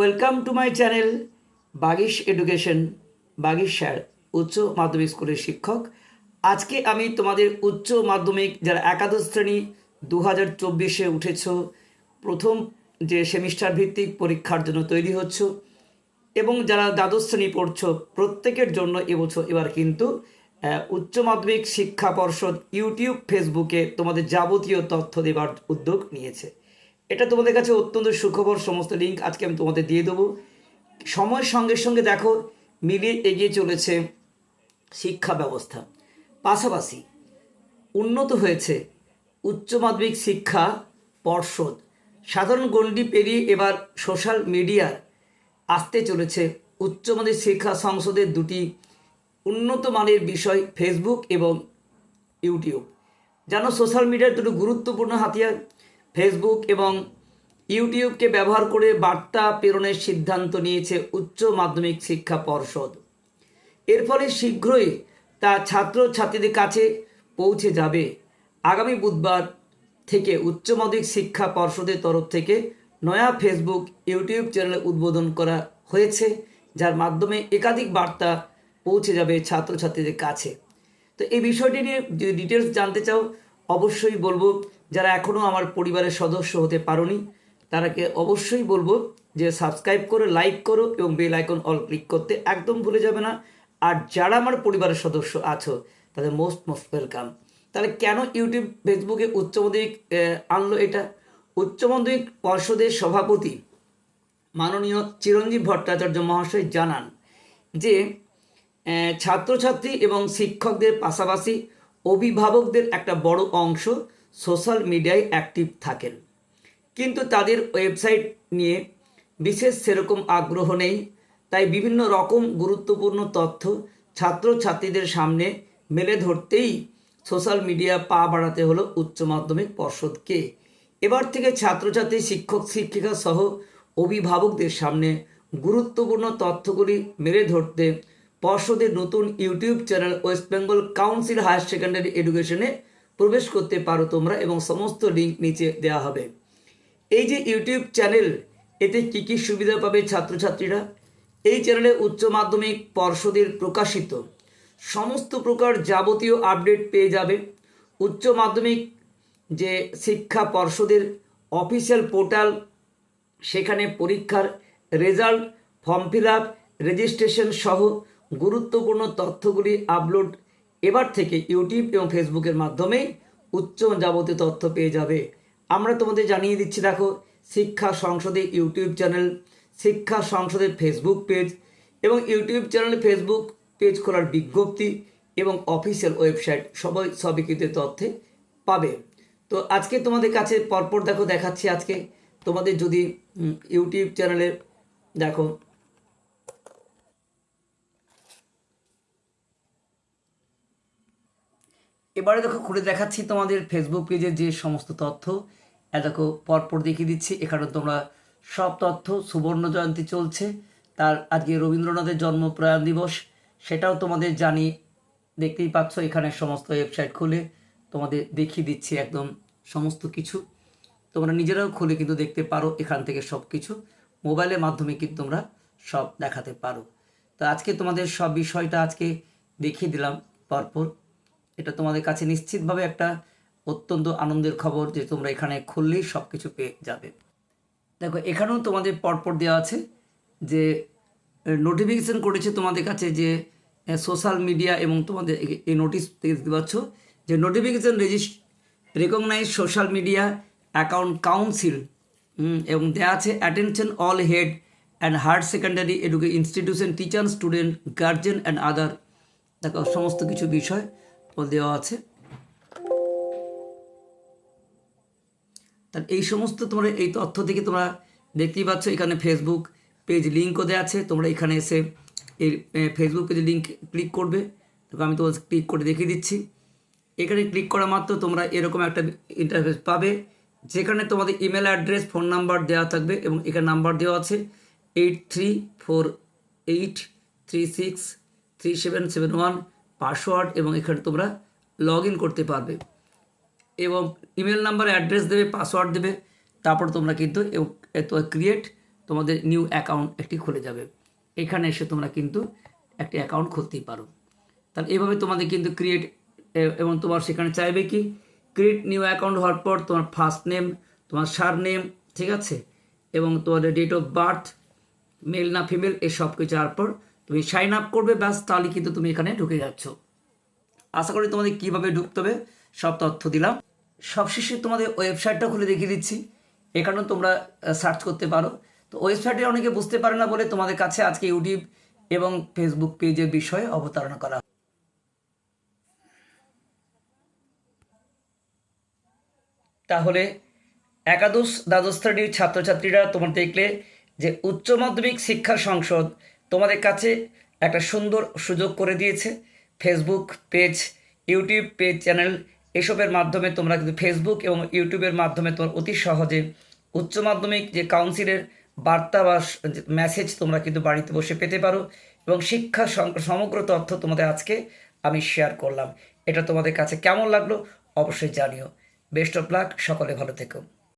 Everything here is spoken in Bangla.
Welcome to my channel Bagish education Bagish sir উচ্চ মাধ্যমিক স্কুলের শিক্ষক। আজকে আমি তোমাদের উচ্চ মাধ্যমিক যারা একাদশ শ্রেণি দু হাজার চব্বিশে উঠেছ, প্রথম যে সেমিস্টার ভিত্তিক পরীক্ষার জন্য তৈরি হচ্ছ এবং যারা দ্বাদশ শ্রেণি পড়ছ, প্রত্যেকের জন্য এবছর এবার কিন্তু উচ্চ মাধ্যমিক শিক্ষা পর্ষদ ইউটিউব ফেসবুকে তোমাদের যাবতীয় তথ্য দেবার উদ্যোগ নিয়েছে। এটা তোমাদের কাছে অত্যন্ত সুখবর, সমস্ত লিঙ্ক আজকে আমি তোমাদের দিয়ে দেবো। সময়ের সঙ্গে সঙ্গে দেখো, মিলিয়ে এগিয়ে চলেছে শিক্ষা ব্যবস্থা। পাশাপাশি উন্নত হয়েছে উচ্চ মাধ্যমিক শিক্ষা পর্ষদ। সাধারণ গণ্ডি পেরিয়ে এবার সোশ্যাল মিডিয়ার আসতে চলেছে। উচ্চ মাধ্যমিক শিক্ষা সংসদের দুটি উন্নত মানের বিষয় ফেসবুক এবং ইউটিউব যেন সোশ্যাল মিডিয়ার দুটো গুরুত্বপূর্ণ হাতিয়ার ফেসবুক এবং ইউটিউবকে ব্যবহার করে বার্তা প্রেরণের সিদ্ধান্ত নিয়েছে উচ্চ মাধ্যমিক শিক্ষা পর্ষদ। এর ফলে শীঘ্রই তা ছাত্র ছাত্রীদের কাছে পৌঁছে যাবে। আগামী বুধবার থেকে উচ্চ মাধ্যমিক শিক্ষা পর্ষদের তরফ থেকে নয়া ফেসবুক ইউটিউব চ্যানেল উদ্বোধন করা হয়েছে, যার মাধ্যমে একাধিক বার্তা পৌঁছে যাবে ছাত্রছাত্রীদের কাছে। তো এই বিষয়টি নিয়ে যদি ডিটেলস জানতে চাও অবশ্যই বলব, যারা এখনও আমার পরিবারের সদস্য হতে পারোনি, তারাকে অবশ্যই বলব যে সাবস্ক্রাইব করো লাইক করো এবং বেল আইকন অল ক্লিক করতে একদম ভুলে যাবে না। আর যারা আমার পরিবারের সদস্য আছো, তাদের মোস্ট মোস্ট ওয়েলকাম তাহলে কেন ইউটিউব ফেসবুকে উচ্চ মাধ্যমিক আনলো এটা? উচ্চ মাধ্যমিক পর্ষদের সভাপতি মাননীয় চিরঞ্জীব ভট্টাচার্য মহাশয় জানান যে ছাত্রছাত্রী এবং শিক্ষকদের পাশাপাশি অভিভাবকদের একটা বড় অংশ সোশ্যাল মিডিয়ায় অ্যাক্টিভ থাকেন। কিন্তু তাদের ওয়েবসাইট নিয়ে বিশেষ সেরকম আগ্রহ নেই। তাই বিভিন্ন রকম গুরুত্বপূর্ণ তথ্য ছাত্রছাত্রীদের সামনে মেলে ধরতেই সোশ্যাল মিডিয়া পা বাড়াতে হলো উচ্চ মাধ্যমিক পর্ষদকে। এবার থেকে ছাত্রছাত্রী, শিক্ষক, শিক্ষিকা সহ অভিভাবকদের সামনে গুরুত্বপূর্ণ তথ্যগুলি মেলে ধরতে পর্ষদের নতুন YouTube channel West Bengal council higher secondary এডুকেশনে প্রবেশ করতে পারো তোমরা এবং সমস্ত লিঙ্ক নিচে দেওয়া হবে। এই যে ইউটিউব চ্যানেল, এতে কী কী সুবিধা পাবে ছাত্রছাত্রীরা? এই চ্যানেলে উচ্চ মাধ্যমিক পর্ষদের প্রকাশিত সমস্ত প্রকার যাবতীয় আপডেট পেয়ে যাবে। উচ্চ মাধ্যমিক যে শিক্ষা পর্ষদের অফিসিয়াল পোর্টাল, সেখানে পরীক্ষার result, form fill up, registration সহ গুরুত্বপূর্ণ তথ্যগুলি আপলোড এবার থেকে ইউটিউব এবং ফেসবুকের মাধ্যমেই উচ্চ যাবতীয় তথ্য পেয়ে যাবে। আমরা তোমাদের জানিয়ে দিচ্ছি, দেখো, শিক্ষা সংসদে ইউটিউব চ্যানেল, শিক্ষা সংসদের ফেসবুক পেজ এবং ইউটিউব চ্যানেল, ফেসবুক পেজ খোলার বিজ্ঞপ্তি এবং অফিসিয়াল ওয়েবসাইট সবাই, সবই কিন্তু তথ্যে পাবে। তো আজকে তোমাদের কাছে পরপর, দেখো, দেখাচ্ছি আজকে। তোমাদের যদি ইউটিউব চ্যানেলে, দেখো এবারে দেখো খুলে দেখাচ্ছি তোমাদের ফেসবুক পেজের যে সমস্ত তথ্য। এ দেখো, পরপর দেখিয়ে দিচ্ছি, এখানে তোমরা সব তথ্য, সুবর্ণ জয়ন্তী চলছে। তার আজকে রবীন্দ্রনাথের জন্ম প্রয়াণ দিবস, সেটাও তোমাদের জানি, দেখতেই পাচ্ছ, এখানে সমস্ত ওয়েবসাইট খুলে তোমাদের দেখিয়ে দিচ্ছি একদম সমস্ত কিছু। তোমরা নিজেরাও খুলে কিন্তু দেখতে পারো এখান থেকে সব কিছু। মোবাইলের মাধ্যমে কিন্তু তোমরা সব দেখাতে পারো। তো আজকে তোমাদের সব বিষয়টা আজকে দেখিয়ে দিলাম পরপর। এটা তোমাদের কাছে নিশ্চিতভাবে একটা অত্যন্ত আনন্দের খবর যে তোমরা এখানে খুললেই সব কিছু পেয়ে যাবে। দেখো, এখানেও তোমাদের পরপর দেওয়া আছে যে নোটিফিকেশান করেছে তোমাদের কাছে যে সোশ্যাল মিডিয়া এবং তোমাদের এই নোটিশ দেখতে পাচ্ছ যে notification register recognise social media account council এবং দেওয়া আছে attention all head and higher secondary education institution teacher student guardian and other দেখো, সমস্ত কিছু বিষয়। তোমার দেওয়া আছে। তার এই সমস্ত তোমরা এই তথ্য থেকে তোমরা দেখতেই পাচ্ছ, এখানে ফেসবুক পেজ লিঙ্কও দেওয়া আছে। তোমরা এখানে এসে এই ফেসবুক পেজে লিঙ্ক ক্লিক করবে। তো আমি তোমাদের ক্লিক করে দেখিয়ে দিচ্ছি। এখানে ক্লিক করা মাত্র তোমরা এরকম একটা ইন্টারফেস পাবে, যেখানে তোমাদের ইমেল অ্যাড্রেস ফোন নাম্বার দেওয়া থাকবে এবং এখানে নাম্বার দেওয়া আছে। Eight three four eight three six three seven seven one password এবং এখানে তোমরা লগ ইন করতে পারবে। এবং ইমেল নাম্বার অ্যাড্রেস দেবে পাসওয়ার্ড দেবে, তারপর তোমরা কিন্তু ক্রিয়েট তোমাদের নিউ অ্যাকাউন্ট একটি খুলে যাবে। এখানে এসে তোমরা কিন্তু একটি অ্যাকাউন্ট খুলতেই পারো। তাহলে এইভাবে তোমাদের কিন্তু ক্রিয়েট এবং তোমার সেখানে চাইবে কি? ক্রিয়েট নিউ অ্যাকাউন্ট হওয়ার পর তোমার ফার্স্ট নেম তোমার সার নেম ঠিক আছে? এবং তোমাদের ডেট অফ বার্থ মেল না ফিমেল এসব কিছু যাওয়ার পর তুমি সাইন আপ করবে, ব্যাস, তাহলে কিন্তু তুমি এখানে ঢুকে যাচ্ছ। আশা করি তোমাদের কীভাবে ঢুকতে হবে, সব তথ্য দিলাম। সবশেষে তোমাদের ওয়েবসাইটটা খুলে দেখিয়ে দিচ্ছি। এখানেও তোমরা সার্চ করতে পারো। তো ওয়েবসাইটে অনেকে বুঝতে পারে না বলে তোমাদের কাছে আজকে ইউটিউব এবং ফেসবুক পেজের বিষয়ে অবতারণা করা। তাহলে একাদশ দ্বাদশ শ্রেণির ছাত্রছাত্রীরা তোমার দেখলে যে উচ্চ মাধ্যমিক শিক্ষা সংসদ তোমাদের কাছে একটা সুন্দর সুযোগ করে দিয়েছে। Facebook page YouTube page channel এসবের মাধ্যমে তোমরা কিন্তু ফেসবুক এবং ইউটিউবের মাধ্যমে তোমার অতি সহজে উচ্চ মাধ্যমিক যে কাউন্সিলের বার্তা বা মেসেজ তোমরা কিন্তু বাড়িতে বসে পেতে পারো এবং শিক্ষা সমগ্র তথ্য তোমাদের আজকে আমি শেয়ার করলাম। এটা তোমাদের কাছে কেমন লাগল অবশ্যই জানিও। বেস্ট অফ লাক সকলে ভালো থেকো।